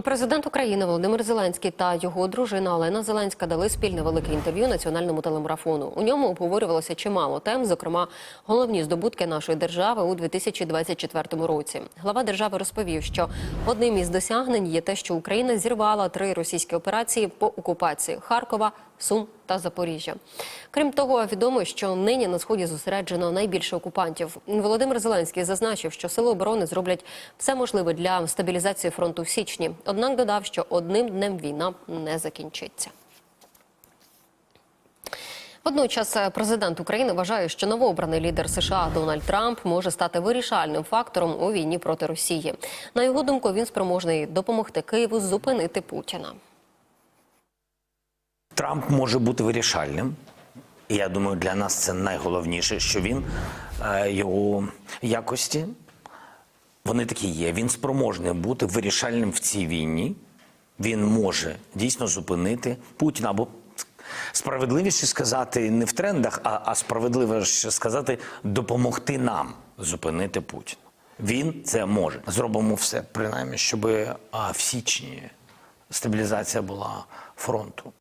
Президент України Володимир Зеленський та його дружина Олена Зеленська дали спільне велике інтерв'ю національному телемарафону. У ньому обговорювалося чимало тем, зокрема головні здобутки нашої держави у 2024 році. Глава держави розповів, що одним із досягнень є те, що Україна зірвала три російські операції по окупації Харкова, Сум та Запоріжжя. Крім того, відомо, що нині на сході зосереджено найбільше окупантів. Володимир Зеленський зазначив, що сили оборони зроблять все можливе для стабілізації фронту в січні. Однак додав, що одним днем війна не закінчиться. Водночас е, президент України вважає, що новообраний лідер США Дональд Трамп може стати вирішальним фактором у війні проти Росії. На його думку, він спроможний допомогти Києву зупинити Путіна. Трамп може бути вирішальним. І я думаю, для нас це найголовніше, що він е, його якості вони такі є. Він спроможний бути вирішальним в цій війні. Він може дійсно зупинити Путіна або справедливіше сказати не в трендах, а, а справедливіше сказати допомогти нам зупинити Путіна. Він це може. Зробимо все, принаймні, щоб а, в січні стабілізація була фронту.